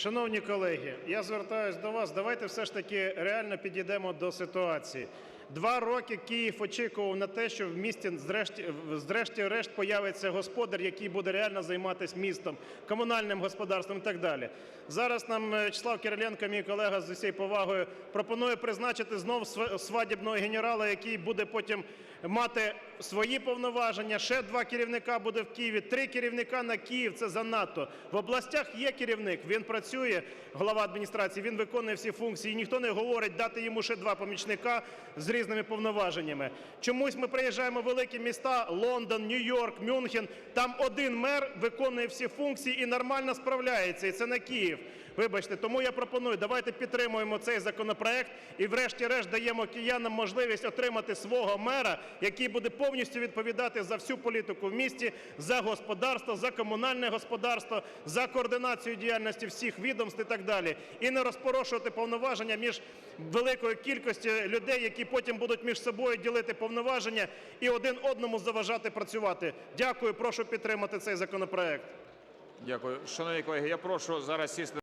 Шановні колеги, я звертаюсь до вас. Давайте все ж таки реально підійдемо до ситуації. Два роки Київ очікував на те, що в місті зрешті, зрешті-решт появиться господар, який буде реально займатися містом, комунальним господарством і так далі. Зараз нам е, Вячеслав Кириленко, мій колега з усією повагою, пропонує призначити знов сва- свадібного генерала, який буде потім мати свої повноваження. Ще два керівника буде в Києві, три керівника на Київ – це занадто. В областях є керівник, він працює, голова адміністрації, він виконує всі функції. І ніхто не говорить дати йому ще два помічника з різними повноваженнями. Чомусь ми приїжджаємо в великі міста – Лондон, Нью-Йорк, Мюнхен, там один мер виконує всі функції і нормально справляється, і це не Київ. Вибачте, тому я пропоную, давайте підтримуємо цей законопроект і врешті-решт даємо киянам можливість отримати свого мера, який буде повністю відповідати за всю політику в місті, за господарство, за комунальне господарство, за координацію діяльності всіх відомств і так далі. І не розпорошувати повноваження між великою кількістю людей, які потім будуть між собою ділити повноваження і один одному заважати працювати. Дякую, прошу підтримати цей законопроект. Дякую. Шановні колеги, я прошу зараз сісти